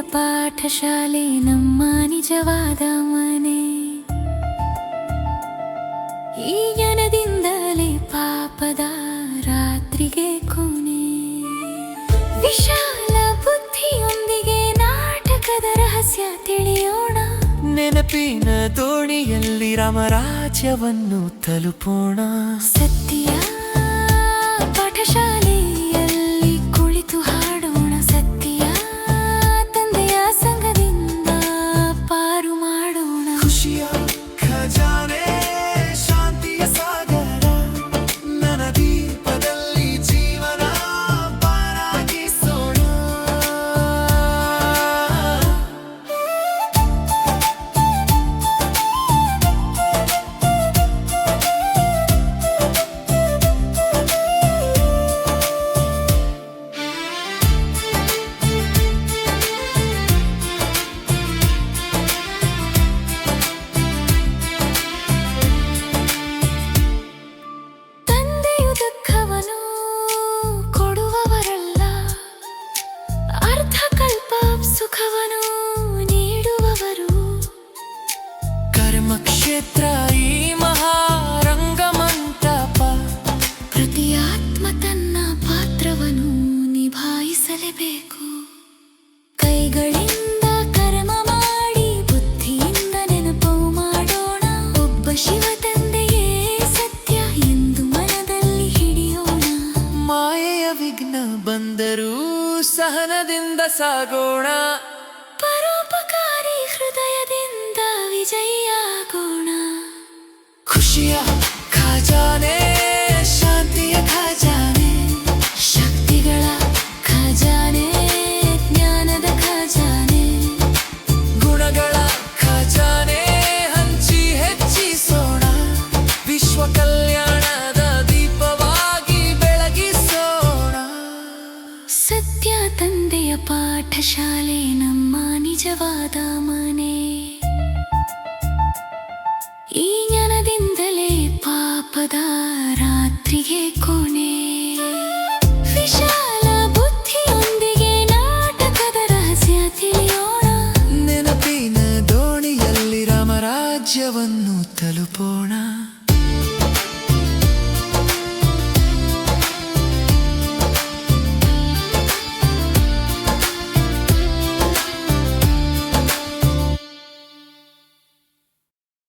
ಪಾಠಶಾಲೆ ನಮ್ಮ ನಿಜವಾದ ಮನೆ. ಈ ಜ್ಞಾನದಿಂದಲೇ ಪಾಪದ ರಾತ್ರಿಗೆ ಕೊನೆ ವಿಶಾಲ ಬುದ್ಧಿಯೊಂದಿಗೆ ನಾಟಕದ ರಹಸ್ಯ ತಿಳಿಯೋಣ. ನೆನಪಿನ ದೋಣಿಯಲ್ಲಿ ರಾಮರಾಜ್ಯವನ್ನು ತಲುಪೋಣ. ಸತ್ಯ ಸಹನದಿಂದ ಸಾಗೋಣ. ಪರೋಪಕಾರಿ ಹೃದಯದಿಂದ ವಿಜಯಾಗೋಣ ಖುಷಿಯ ಪಾಠಶಾಲೆ ನಮ್ಮ ನಿಜವಾದ ಮನೆ. ಈ ಜ್ಞಾನದಿಂದಲೇ ಪಾಪದ ರಾತ್ರಿಗೆ ಕೋಣೆ ವಿಶಾಲ ಬುದ್ಧಿಯೊಂದಿಗೆ ನಾಟಕದ ರಹಸ್ಯ ತಿಳಿಯೋಣ. ನೆನಪಿನ ದೋಣಿಯಲ್ಲಿ ರಾಮರಾಜ್ಯವನ್ನು ತಲುಪೋಣ.